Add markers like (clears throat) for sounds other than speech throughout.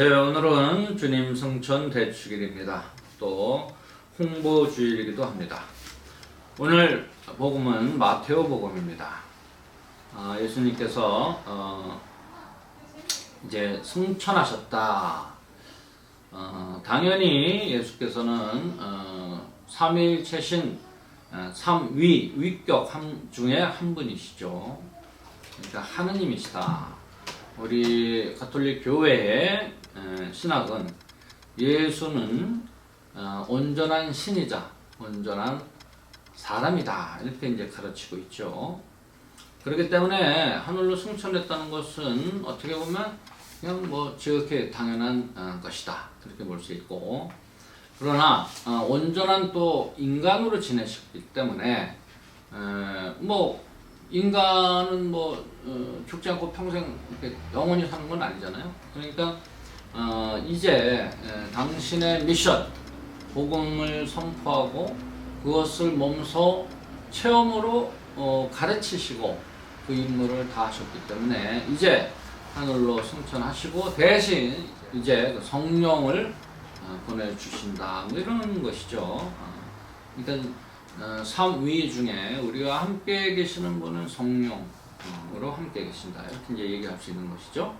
네, 오늘은 주님 성천 대축일입니다. 또 홍보 주일이기도 합니다. 오늘 복음은 마테오 복음입니다. 아, 예수님께서 어, 이제 승천하셨다. 어, 당연히 예수께서는 어, 삼위일체신 어, 삼위 위격 한, 중에 한 분이시죠. 그러니까 하느님이시다. 우리 가톨릭 교회의 에, 신학은 예수는 어, 온전한 신이자 온전한 사람이다 이렇게 이제 가르치고 있죠. 그렇기 때문에 하늘로 승천했다는 것은 어떻게 보면 그냥 뭐 지극히 당연한 어, 것이다 그렇게 볼 수 있고 그러나 어, 온전한 또 인간으로 지내셨기 때문에 에, 뭐 인간은 뭐 어, 죽지 않고 평생 영원히 사는 건 아니잖아요. 그러니까 어, 이제 에, 당신의 미션 복음을 선포하고 그것을 몸소 체험으로 어, 가르치시고 그 임무를 다 하셨기 때문에 이제 하늘로 승천하시고 대신 이제 그 성령을 어, 보내주신다 뭐 이런 것이죠. 어, 그러니까 어, 삼위 중에 우리와 함께 계시는 분은 성령으로 함께 계신다 이렇게 이제 얘기할 수 있는 것이죠.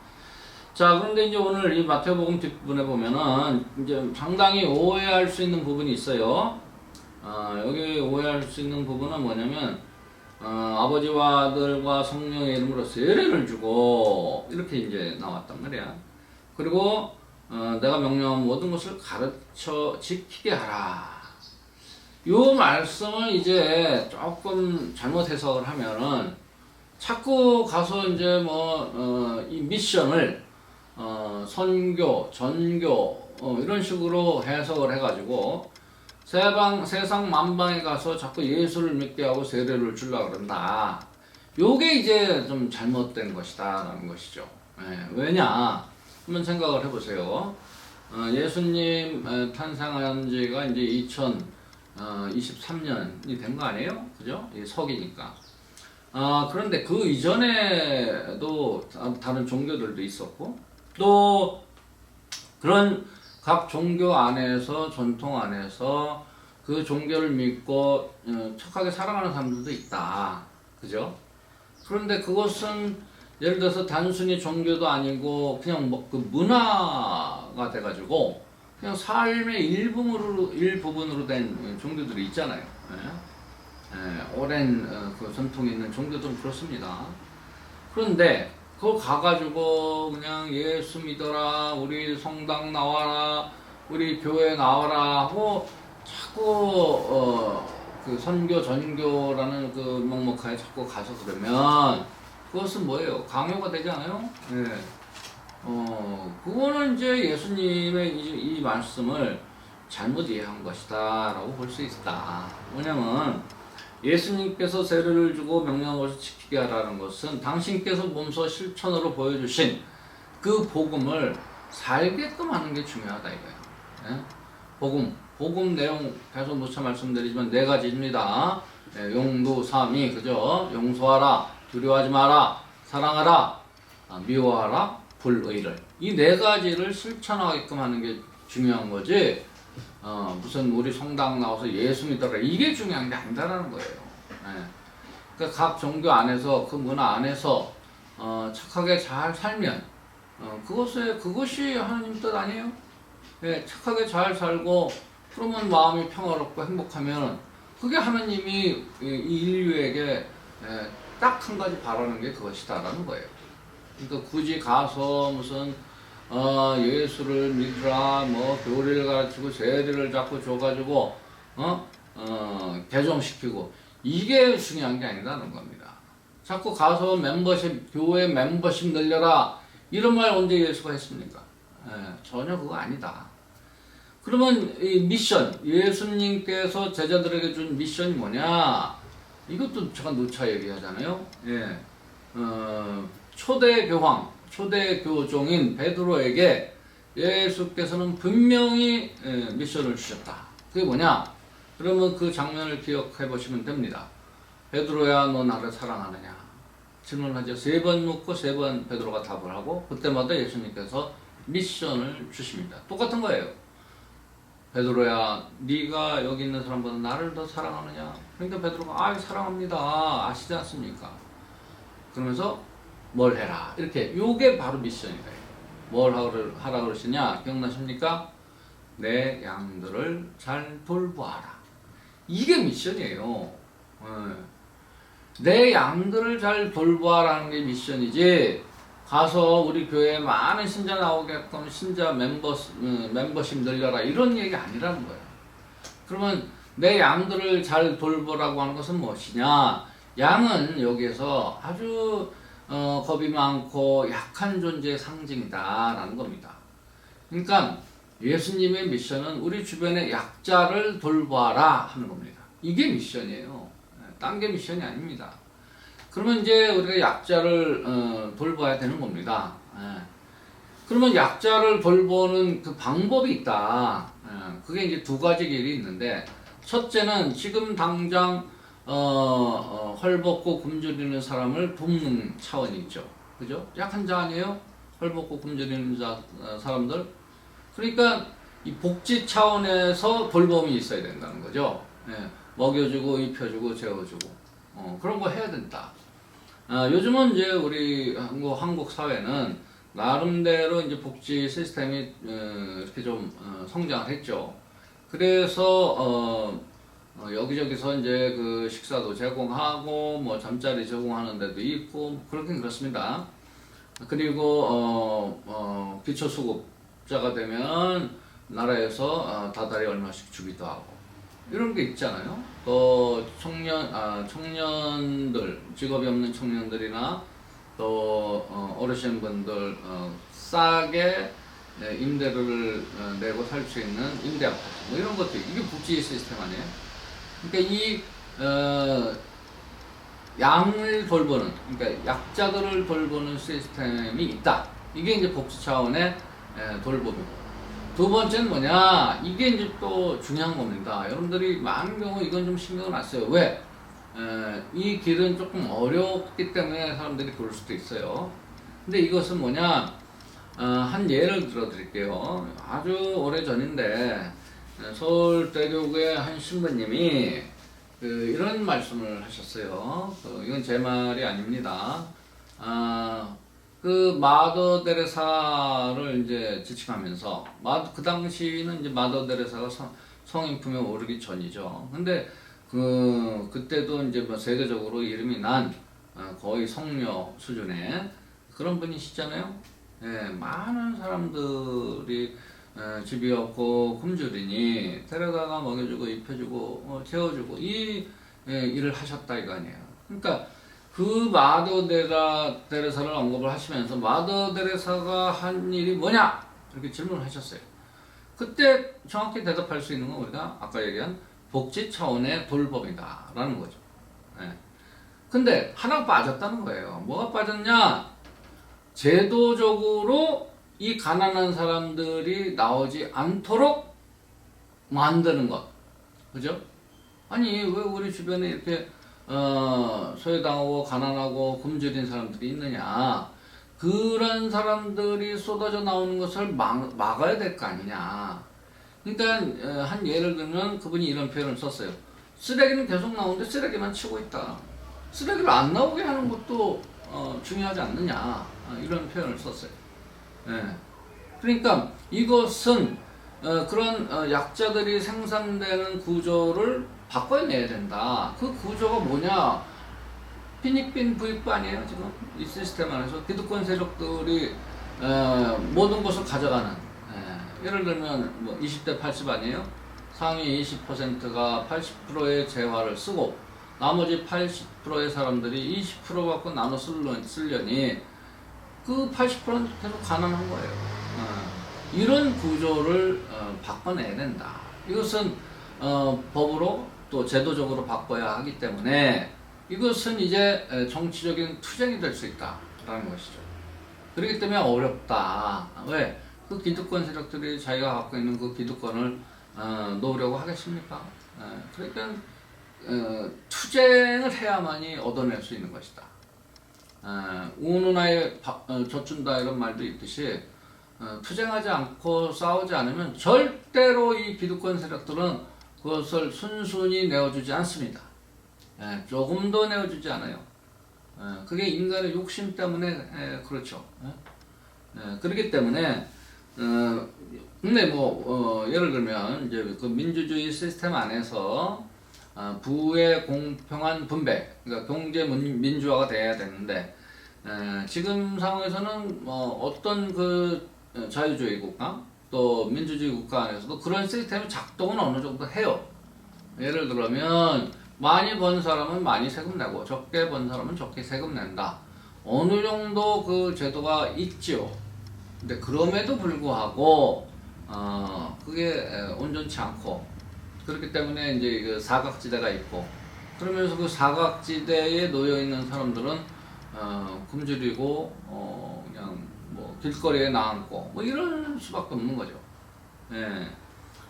자 그런데 이제 오늘 이 마태복음 뒷부분에 보면은 이제 상당히 오해할 수 있는 부분이 있어요. 어, 여기 오해할 수 있는 부분은 뭐냐면 어, 아버지와 아들과 성령의 이름으로 세례를 주고 이렇게 이제 나왔단 말이야. 그리고 어, 내가 명령한 모든 것을 가르쳐 지키게 하라. 요 말씀을 이제 조금 잘못 해석을 하면은 자꾸 가서 이제 뭐, 어, 이 미션을, 어, 선교, 전교, 어, 이런 식으로 해석을 해가지고 세방, 세상 만방에 가서 자꾸 예수를 믿게 하고 세례를 주려고 그런다. 요게 이제 좀 잘못된 것이다. 라는 것이죠. 예, 왜냐? 한번 생각을 해보세요. 어, 예수님 어, 탄생한 지가 이제 2000, 어, 23년이 된 거 아니에요? 그죠? 이 석이니까. 아, 그런데 그 이전에도 다- 다른 종교들도 있었고, 또 그런 각 종교 안에서, 전통 안에서 그 종교를 믿고 어, 착하게 살아가는 사람들도 있다. 그죠? 그런데 그것은 예를 들어서 단순히 종교도 아니고 그냥 뭐 그 문화가 돼가지고 그냥 삶의 일부분으로 일부분으로 된 종교들이 있잖아요. 예? 예, 오랜 어, 그 전통이 있는 종교들은 그렇습니다. 그런데 그거 가가지고 그냥 예수 믿어라, 우리 성당 나와라, 우리 교회 나와라 하고 자꾸 어, 그 선교 전교라는 그 명목하에 자꾸 가서 그러면 그것은 뭐예요? 강요가 되지 않아요? 예. 어, 그거는 이제 예수님의 이, 이 말씀을 잘못 이해한 것이다 라고 볼 수 있다. 왜냐면 예수님께서 세례를 주고 것을 지키게 하라는 것은 당신께서 몸소 실천으로 보여주신 그 복음을 살게끔 하는 게 중요하다 이거예요. 예? 복음, 복음 내용 계속 누차 말씀드리지만 네 가지입니다. 예, 용도, 삼위, 그죠? 용서하라, 두려워하지 마라, 사랑하라, 아, 미워하라, 불의를 이 네 가지를 실천하게끔 하는 게 중요한 거지. 어, 무슨 우리 성당 나와서 예수 믿어라 이게 중요한 게 아니다라는 거예요. 예. 그러니까 각 종교 안에서 그 문화 안에서 어, 착하게 잘 살면 어, 그것에 그것이 하나님 뜻 아니에요? 예, 착하게 잘 살고 그러면 마음이 평화롭고 행복하면 그게 하나님이 이, 이 인류에게 딱 한 가지 바라는 게 그것이다라는 거예요. 그러니까 굳이 가서 무슨 어, 예수를 믿으라 뭐 교리를 가르치고 세례를 자꾸 줘가지고 어? 어, 개종시키고 이게 중요한 게 아니라는 겁니다. 자꾸 가서 멤버십 교회 멤버십 늘려라 이런 말 언제 예수가 했습니까? 예, 전혀 그거 아니다. 그러면 이 미션 예수님께서 제자들에게 준 미션이 뭐냐? 이것도 제가 누차 얘기하잖아요. 예, 어, 초대 교황, 초대 교종인 베드로에게 예수께서는 분명히 예, 미션을 주셨다. 그게 뭐냐? 그러면 그 장면을 기억해 보시면 됩니다. 베드로야, 너 나를 사랑하느냐? 질문하죠. 세 번 묻고 세 번 베드로가 답을 하고 그때마다 예수님께서 미션을 주십니다. 똑같은 거예요. 베드로야, 네가 여기 있는 사람보다 나를 더 사랑하느냐? 그러니까 베드로가 아, 사랑합니다. 아시지 않습니까? 그러면서 뭘 해라. 이렇게 요게 바로 미션이다. 뭘 하라- 그러시냐? 기억나십니까? 내 양들을 잘 돌보아라. 이게 미션이에요. 예. 내 양들을 잘 돌보아라는 게 미션이지. 가서 우리 교회에 많은 신자 나오게끔 신자 멤버 음, 멤버십 늘려라 이런 얘기 아니라는 거예요. 그러면 내 양들을 잘 돌보라고 하는 것은 무엇이냐? 양은 여기에서 아주 어, 겁이 많고 약한 존재의 상징이다라는 겁니다. 그러니까 예수님의 미션은 우리 주변의 약자를 돌보아라 하는 겁니다. 이게 미션이에요. 딴 게 미션이 아닙니다. 그러면 이제 우리가 약자를 어, 돌봐야 되는 겁니다. 예. 그러면 약자를 돌보는 그 방법이 있다. 예. 그게 이제 두 가지 길이 있는데 첫째는 지금 당장 어, 어, 헐벗고 굶주리는 사람을 돕는 차원이 있죠. 그죠? 약한 자 아니에요? 헐벗고 굶주리는 자, 어, 사람들. 그러니까 이 복지 차원에서 돌봄이 있어야 된다는 거죠. 예. 먹여주고 입혀주고 재워주고 어, 그런 거 해야 된다. 아, 요즘은 이제 우리 한국, 한국 사회는 나름대로 이제 복지 시스템이 어, 이렇게 좀 어, 성장을 했죠. 그래서 어, 어, 여기저기서 이제 그 식사도 제공하고 뭐 잠자리 제공하는 데도 있고 뭐 그렇긴 그렇습니다. 그리고 어, 어, 기초 수급자가 되면 나라에서 어, 다달이 얼마씩 주기도 하고 이런 게 있잖아요. 또 청년 아 청년들 직업이 없는 청년들이나 또 어, 어르신분들 어, 싸게 네, 임대료를 어, 내고 살 수 있는 임대 아파트 뭐 이런 것들 이게 복지 시스템 아니에요? 그러니까 이 어, 양을 돌보는 그러니까 약자들을 돌보는 시스템이 있다. 이게 이제 복지 차원의 에, 돌봄이고 두 번째는 뭐냐? 이게 이제 또 중요한 겁니다. 여러분들이 많은 경우 이건 좀 신경을 안 써요. 왜? 에, 이 길은 조금 어렵기 때문에 사람들이 그럴 수도 있어요. 근데 이것은 뭐냐? 어, 한 예를 들어 드릴게요. 아주 오래 전인데 에, 서울대교구의 한 신부님이 그 이런 말씀을 하셨어요. 그 이건 제 말이 아닙니다. 아, 그 마더 데레사를 이제 지칭하면서 마, 그 당시는 이제 마더 데레사가 성, 성인품에 오르기 전이죠. 근데 그 그때도 이제 뭐 세계적으로 이름이 난 어, 거의 성녀 수준의 그런 분이시잖아요. 예, 많은 사람들이 에, 집이 없고 굶주리니 데려다가 먹여주고 입혀주고 어, 재워주고 이 예, 일을 하셨다 이거 아니에요. 그러니까 그 마더 데라 데레사를 언급을 하시면서 마더 데레사가 한 일이 뭐냐 이렇게 질문을 하셨어요. 그때 정확히 대답할 수 있는 건 우리가 아까 얘기한 복지 차원의 돌봄이다라는 거죠. 예. 근데 하나 빠졌다는 거예요. 뭐가 빠졌냐? 제도적으로 이 가난한 사람들이 나오지 않도록 만드는 것. 그죠? 아니, 왜 우리 주변에 이렇게, 어, 소외당하고 가난하고 굶주린 사람들이 있느냐. 그런 사람들이 쏟아져 나오는 것을 막, 막아야 될 거 아니냐. 그러니까, 어, 한 예를 들면 그분이 이런 표현을 썼어요. 쓰레기는 계속 나오는데 쓰레기만 치고 있다. 쓰레기를 안 나오게 하는 것도 어, 중요하지 않느냐. 어, 이런 표현을 썼어요. 예. 그러니까 이것은 어, 그런 어, 약자들이 생산되는 구조를 바꿔내야 된다. 그 구조가 뭐냐? 피닉빈 부익부 아니에요 지금 이 시스템 안에서 기득권 세력들이 어, 모든 것을 가져가는. 예. 예를 들면 뭐 20대 80 아니에요? 상위 20%가 80%의 재화를 쓰고 나머지 80%의 사람들이 20% 갖고 나눠 쓰려니 그 80%는 계속 가난한 거예요. 어, 이런 구조를 어, 바꿔내야 된다. 이것은 어, 법으로 또 제도적으로 바꿔야 하기 때문에 이것은 이제 에, 정치적인 투쟁이 될 수 있다라는 것이죠. 그렇기 때문에 어렵다. 왜? 그 기득권 세력들이 자기가 갖고 있는 그 기득권을 어, 놓으려고 하겠습니까? 에, 그러니까 어, 투쟁을 해야만이 얻어낼 수 있는 것이다. 어, 우는 아이 밥, 어, 젖준다 이런 말도 있듯이 어, 투쟁하지 않고 싸우지 않으면 절대로 이 기득권 세력들은 그것을 순순히 내어주지 않습니다. 예, 조금도 내어주지 않아요. 예, 그게 인간의 욕심 때문에 예, 그렇죠. 그렇기 때문에 어, 근데 뭐 어, 예를 들면 이제 그 민주주의 시스템 안에서 어, 부의 공평한 분배, 그러니까 경제 민- 민주화가 돼야 되는데 에, 지금 상황에서는 뭐 어떤 그 어, 자유주의 국가 또 민주주의 국가 안에서도 그런 시스템이 작동은 어느 정도 해요. 예를 들면 많이 번 사람은 많이 세금 내고 적게 번 사람은 적게 세금 낸다. 어느 정도 그 제도가 있지요. 근데 그럼에도 불구하고 어 그게 에, 온전치 않고 그렇기 때문에 이제 그 사각지대가 있고 그러면서 그 사각지대에 놓여 있는 사람들은 어 굶주리고 어 그냥 뭐 길거리에 나앉고 뭐 이럴 수밖에 없는 거죠. 예.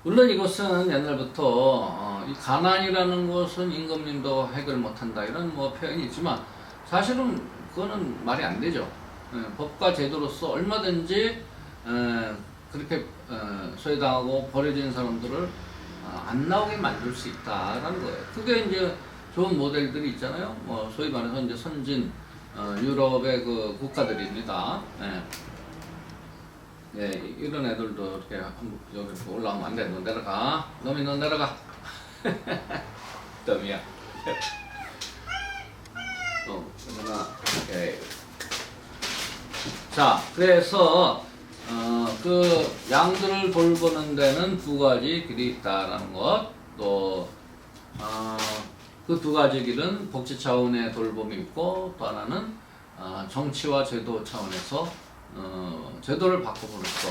물론 이것은 옛날부터 어, 이 가난이라는 것은 임금님도 해결 못한다 이런 뭐 표현이 있지만 사실은 그거는 말이 안 되죠. 예, 법과 제도로서 얼마든지 에, 그렇게 어, 소외당하고 버려진 사람들을 어, 안 나오게 만들 수 있다라는 거예요. 그게 이제 좋은 모델들이 있잖아요. 뭐 소위 말해서 이제 선진 어, 유럽의 그 국가들입니다. 예. 예, 이런 애들도 이렇게 한번 여기 올라오면 안 돼. 너 내려가. 너미 너 내려가. (laughs) 덤이야. 어, (laughs) 그러나 오케이. 자, 그래서 어, 그 양들을 돌보는 데는 두 가지 길이 있다라는 것, 또 어, 그두 가지 길은 복지 차원의 돌봄이 있고 또 하나는 어, 정치와 제도 차원에서 어, 제도를 바꿔보면서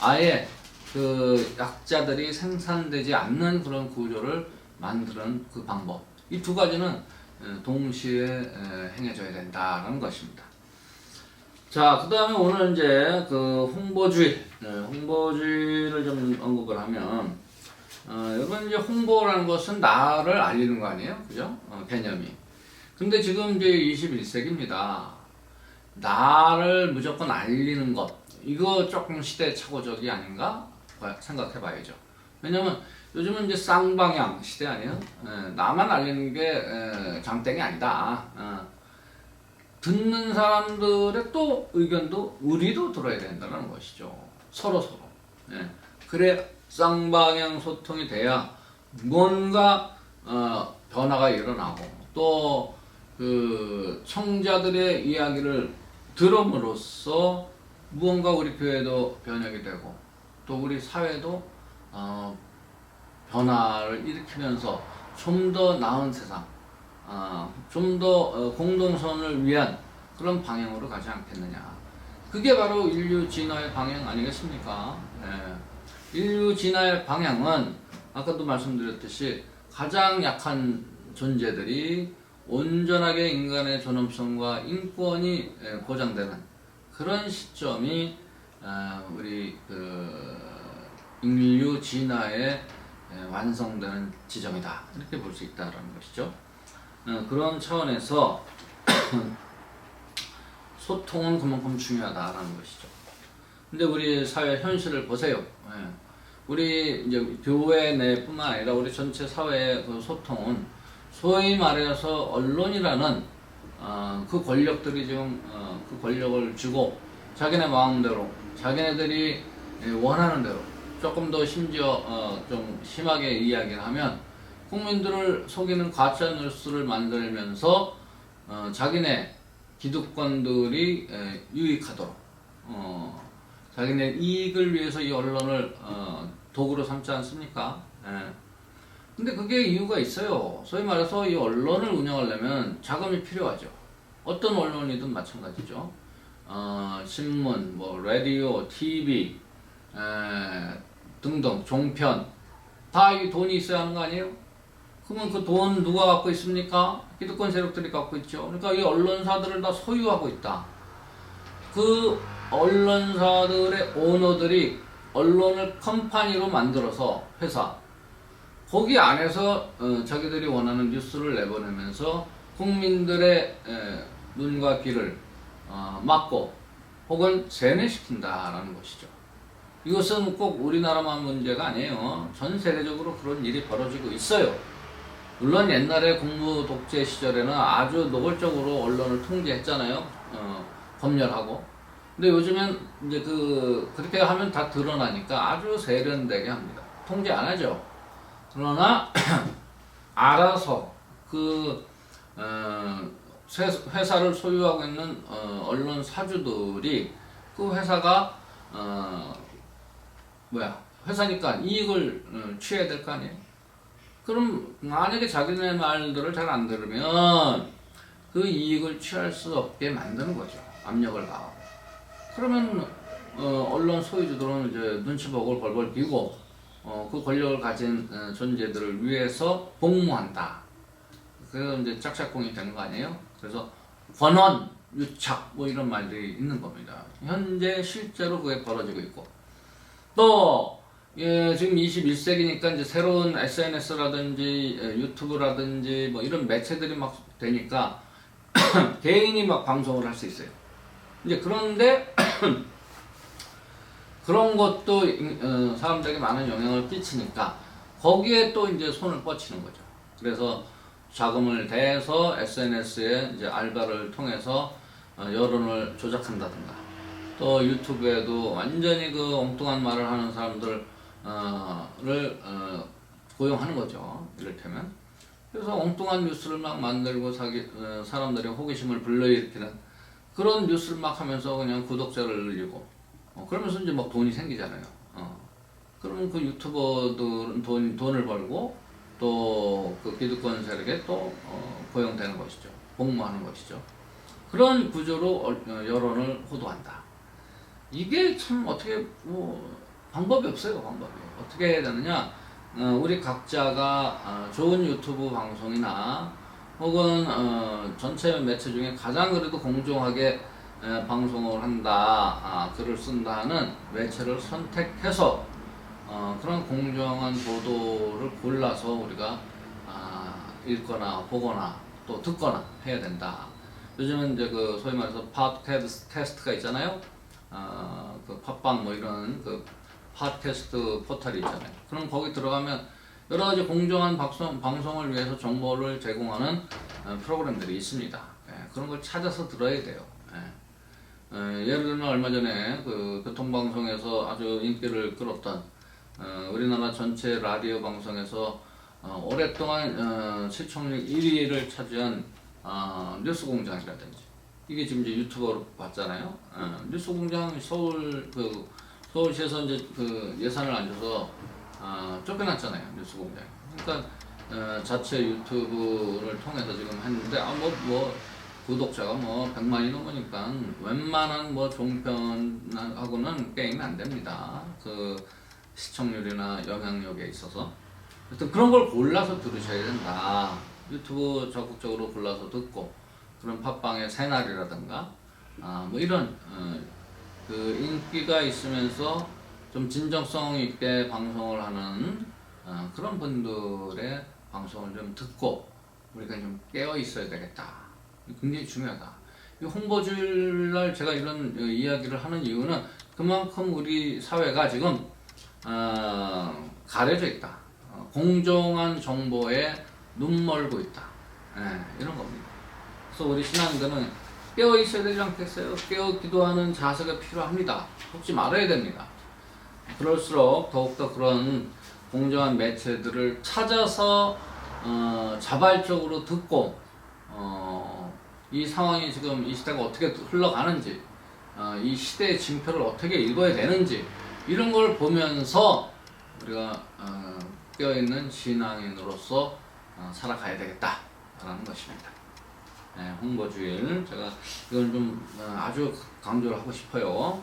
아예 그 약자들이 생산되지 않는 그런 구조를 만드는 그 방법. 이 두 가지는 어, 동시에 에, 행해져야 된다는 것입니다. 자, 그 다음에 오늘 이제 그 홍보주의, 네, 홍보주의를 좀 언급을 하면, 어, 여러분 이제 홍보라는 것은 나를 알리는 거 아니에요? 그죠? 어, 개념이. 근데 지금 이제 21세기입니다. 나를 무조건 알리는 것. 이거 조금 시대착오적이 아닌가? 생각해 봐야죠. 왜냐면 요즘은 이제 쌍방향 시대 아니에요? 예, 나만 알리는 게 예, 장땡이 아니다. 어. 듣는 사람들의 또 의견도 우리도 들어야 된다는 것이죠. 서로 서로. 예. 그래 쌍방향 소통이 돼야 뭔가 어, 변화가 일어나고 또 그 청자들의 이야기를 들음으로써 무언가 우리 교회도 변혁이 되고 또 우리 사회도 어, 변화를 일으키면서 좀 더 나은 세상 어, 좀더 공동선을 위한 그런 방향으로 가지 않겠느냐. 그게 바로 인류 진화의 방향 아니겠습니까? 예. 인류 진화의 방향은 아까도 말씀드렸듯이 가장 약한 존재들이 온전하게 인간의 존엄성과 인권이 예, 보장되는 그런 시점이 아, 우리 그 인류 진화의 예, 완성되는 지점이다 이렇게 볼 수 있다라는 것이죠. 어, 그런 차원에서 (clears throat) 소통은 그만큼 중요하다라는 것이죠. 근데 우리 사회 현실을 보세요. 예. 우리 이제 교회 내뿐만 아니라 우리 전체 사회의 그 소통은 소위 말해서 언론이라는 어, 그 권력들이 지금 어, 그 권력을 주고 자기네 마음대로 자기네들이 예, 원하는 대로 조금 더 심지어 어, 좀 심하게 이야기를 하면 국민들을 속이는 가짜 뉴스를 만들면서 어, 자기네 기득권들이 에, 유익하도록 어, 자기네 이익을 위해서 이 언론을 어, 도구로 삼지 않습니까? 예. 근데 그게 이유가 있어요. 소위 말해서 이 언론을 운영하려면 자금이 필요하죠. 어떤 언론이든 마찬가지죠. 어, 신문, 뭐 라디오, TV 에, 등등 종편 다 이 돈이 있어야 하는 거 아니에요? 그러면 그 돈 누가 갖고 있습니까? 기득권 세력들이 갖고 있죠. 그러니까 이 언론사들을 다 소유하고 있다. 그 언론사들의 오너들이 언론을 컴파니로 만들어서 회사 거기 안에서 어, 자기들이 원하는 뉴스를 내보내면서 국민들의 에, 눈과 귀를 어, 막고 혹은 세뇌시킨다라는 것이죠. 이것은 꼭 우리나라만 문제가 아니에요. 전 세계적으로 그런 일이 벌어지고 있어요. 물론 옛날에 공무 독재 시절에는 아주 노골적으로 언론을 통제했잖아요. 어, 검열하고. 근데 요즘엔 이제 그 그렇게 하면 다 드러나니까 아주 세련되게 합니다. 통제 안 하죠. 그러나 (clears throat) 알아서 그 어, 세- 회사를 소유하고 있는 어, 언론 사주들이 그 회사가 어, 뭐야 회사니까 이익을 어, 취해야 될 거 아니에요. 그럼 만약에 자기네 말들을 잘 안 들으면 그 이익을 취할 수 없게 만드는 거죠. 압력을 가하고. 그러면 어, 언론 소유주들은 이제 눈치보고 벌벌 끼고 어, 그 권력을 가진 어, 존재들을 위해서 복무한다. 그래서 이제 짝짝꿍이 되는 거 아니에요? 그래서 권원, 유착 뭐 이런 말들이 있는 겁니다. 현재 실제로 그게 벌어지고 있고 또 예, 지금 21세기니까 이제 새로운 SNS라든지 예, 유튜브라든지 뭐 이런 매체들이 막 되니까 (coughs) 개인이 막 방송을 할 수 있어요. 이제 그런데 (coughs) 그런 것도 어, 사람들에게 많은 영향을 끼치니까 거기에 또 이제 손을 뻗치는 거죠. 그래서 자금을 대서 SNS에 이제 알바를 통해서 어, 여론을 조작한다든가 또 유튜브에도 완전히 그 엉뚱한 말을 하는 사람들 을 어, 고용하는 거죠. 이를테면. 그래서 엉뚱한 뉴스를 막 만들고 사기, 어, 사람들의 호기심을 불러일으키는 그런 뉴스를 막 하면서 그냥 구독자를 늘리고 어, 그러면서 이제 막 돈이 생기잖아요. 어. 그러면 그 유튜버들은 돈, 돈을 벌고 또 그 기득권 세력에 또 어, 고용되는 것이죠. 복무하는 것이죠. 그런 구조로 어, 여론을 호도한다. 이게 참 어떻게 뭐 방법이 없어요 방법이. 어떻게 해야 되느냐? 어, 우리 각자가 어, 좋은 유튜브 방송이나 혹은 어, 전체 매체 중에 가장 그래도 공정하게 에, 방송을 한다 아, 글을 쓴다 하는 매체를 선택해서 어, 그런 공정한 보도를 골라서 우리가 아, 읽거나 보거나 또 듣거나 해야 된다. 요즘은 이제 그 소위 말해서 팟캐스트가 있잖아요. 어, 그 팟빵 뭐 이런 그 팟캐스트 포털이 있잖아요. 그럼 거기 들어가면 여러 가지 공정한 방송, 방송을 위해서 정보를 제공하는 어, 프로그램들이 있습니다. 예, 그런 걸 찾아서 들어야 돼요. 예. 어, 예를 들면 얼마 전에 그 교통방송에서 아주 인기를 끌었던 어, 우리나라 전체 라디오 방송에서 어, 오랫동안 어, 시청률 1위를 차지한 어, 뉴스공장이라든지 이게 지금 이제 유튜버로 봤잖아요. 어, 뉴스공장 서울 그 서울시에서 이제 그 예산을 안 줘서 어, 쫓겨났잖아요 뉴스 공장. 그러니까 어, 자체 유튜브를 통해서 지금 했는데 아뭐 뭐 구독자가 뭐 100만이 넘으니까 웬만한 뭐 종편하고는 게임이 안 됩니다. 그 시청률이나 영향력에 있어서. 하여튼 그런 걸 골라서 들으셔야 된다. 유튜브 적극적으로 골라서 듣고 그런 팟빵의 새날이라든가 아, 뭐 이런 어, 그 인기가 있으면서 좀 진정성 있게 방송을 하는 어, 그런 분들의 방송을 좀 듣고 우리가 좀 깨어 있어야 되겠다. 굉장히 중요하다. 이 홍보주일날 제가 이런 어, 이야기를 하는 이유는 그만큼 우리 사회가 지금 어, 가려져 있다. 어, 공정한 정보에 눈멀고 있다. 예, 이런 겁니다. 그래서 우리 신앙인들은 깨어 있어야 되지 않겠어요? 깨어 기도하는 자세가 필요합니다. 혹시 말아야 됩니다. 그럴수록 더욱더 그런 공정한 매체들을 찾아서 어, 자발적으로 듣고 어, 이 상황이 지금 이 시대가 어떻게 흘러가는지 어, 이 시대의 징표를 어떻게 읽어야 되는지 이런 걸 보면서 우리가 어, 깨어있는 신앙인으로서 어, 살아가야 되겠다라는 것입니다. 네, 홍보주일 제가 이건 좀 어, 아주 강조를 하고 싶어요.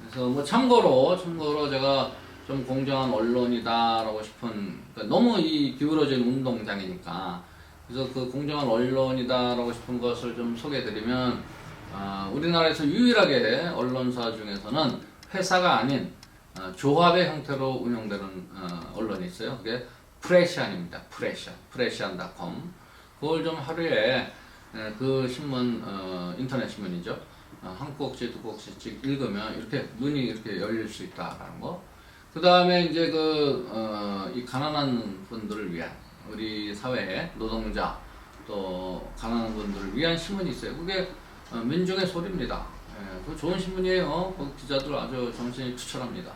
그래서 뭐 참고로 참고로 제가 좀 공정한 언론이다라고 싶은 그러니까 너무 이 기울어진 운동장이니까 그래서 그 공정한 언론이다라고 싶은 것을 좀 소개해드리면 아, 우리나라에서 유일하게 언론사 중에서는 회사가 아닌 어, 조합의 형태로 운영되는 어, 언론이 있어요. 그게 프레시안입니다. 프레시안, 프레시안닷컴. 그걸 좀 하루에 에, 그 신문 어, 인터넷 신문이죠. 어, 한 꼭지 두 꼭지씩 읽으면 이렇게 눈이 이렇게 열릴 수 있다라는 거. 그 다음에 이제 그, 어, 이 가난한 분들을 위한 우리 사회의 노동자 또 가난한 분들을 위한 신문이 있어요. 그게 어, 민중의 소리입니다. 예, 그 좋은 신문이에요. 그 기자들 아주 정신이 투철합니다.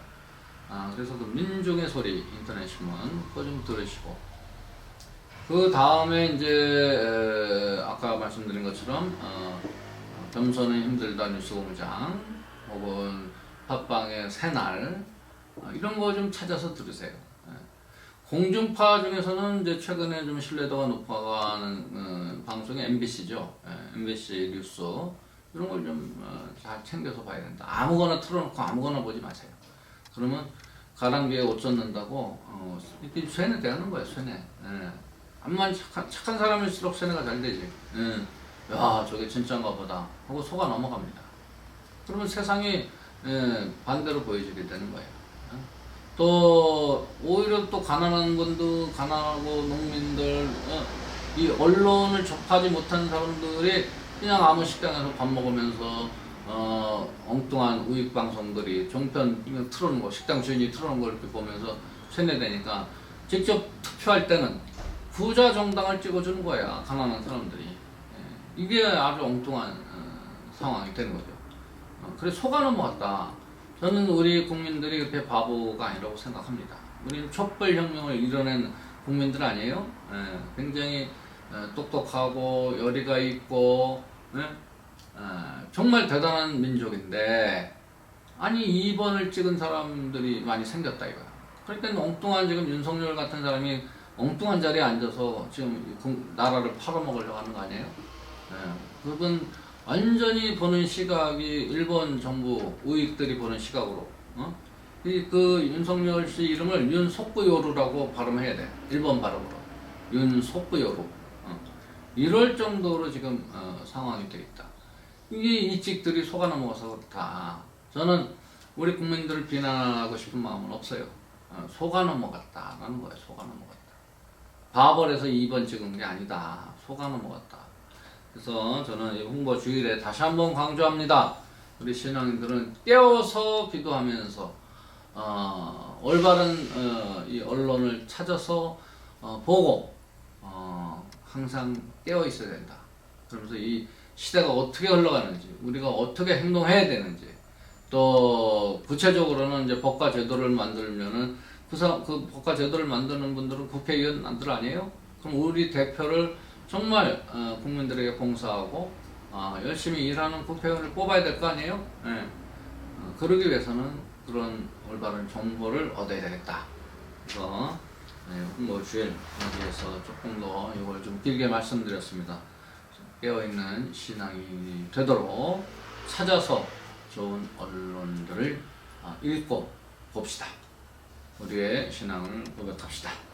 아, 그래서 그 민중의 소리 인터넷 신문 그거 좀 들으시고 그 다음에 이제 에, 아까 말씀드린 것처럼 어, 겸손은 힘들다 뉴스 공장 혹은 팟빵의 새날 어, 이런 거 좀 찾아서 들으세요. 예. 공중파 중에서는 이제 최근에 좀 신뢰도가 높아가는 어, 방송이 MBC죠. 예, MBC 뉴스 이런 걸 좀 잘 챙겨서 봐야 된다. 아무거나 틀어놓고 아무거나 보지 마세요. 그러면 가랑비에 옷 젖는다고 어, 이렇게 쇠뇌 되는 거예요. 쇠뇌. 예. 암만 착한, 착한 사람일수록 쇠뇌가 잘 되지. 예. 야 저게 진짜인가 보다 하고 속아 넘어갑니다. 그러면 세상이 예, 반대로 보여지게 되는 거예요. 예. 또 오히려 또 가난한 분도 가난하고 농민들 어, 이 언론을 접하지 못한 사람들이 그냥 아무 식당에서 밥 먹으면서 어, 엉뚱한 우익 방송들이 종편 틀어놓은 거 식당 주인이 틀어놓은 걸 이렇게 보면서 세뇌되니까 직접 투표할 때는 부자 정당을 찍어주는 거야 가난한 사람들이 예, 이게 아주 엉뚱한 어, 상황이 되는 거죠. 어, 그래 속아 넘어갔다. 저는 우리 국민들이 그렇게 바보가 아니라고 생각합니다. 우리는 촛불혁명을 이뤄낸 국민들 아니에요? 예, 굉장히 어, 똑똑하고 열의가 있고 예? 어, 정말 대단한 민족인데 아니 2번을 찍은 사람들이 많이 생겼다 이거야. 그러니까 엉뚱한 지금 윤석열 같은 사람이 엉뚱한 자리에 앉아서 지금 국- 나라를 팔아먹으려고 하는 거 아니에요? 예, 그분 완전히 보는 시각이 일본 정부 우익들이 보는 시각으로 어? 이그 윤석열 씨 이름을 윤속구요루라고 발음해야 돼. 일본 발음으로. 윤속구요루. 어. 이럴 정도로 지금 어, 상황이 돼 있다. 이게 이찍들이 속아 넘어가서 그렇다. 저는 우리 국민들을 비난하고 싶은 마음은 없어요. 어, 속아 넘어갔다라는 거예요. 속아 넘어갔다 바벌에서 2번 찍은 게 아니다 속아 넘어갔다 그래서 저는 이 홍보 주일에 다시 한번 강조합니다. 우리 신앙인들은 깨어서 기도하면서 어, 올바른 어, 이 언론을 찾아서 어, 보고 어, 항상 깨어 있어야 된다. 그러면서 이 시대가 어떻게 흘러가는지 우리가 어떻게 행동해야 되는지 또 구체적으로는 이제 법과 제도를 만들면은 그, 사, 그 법과 제도를 만드는 분들은 국회의원들 아니에요? 그럼 우리 대표를 정말 어, 국민들에게 봉사하고 어, 열심히 일하는 국회의원을 뽑아야 될 거 아니에요? 예. 어, 그러기 위해서는 그런 올바른 정보를 얻어야 되겠다. 그래서 네, 홍보 주일 여기에서 조금 더 이걸 좀 길게 말씀드렸습니다. 깨어있는 신앙이 되도록 찾아서 좋은 언론들을 아, 읽고 봅시다. 우리의 신앙을 고백합시다.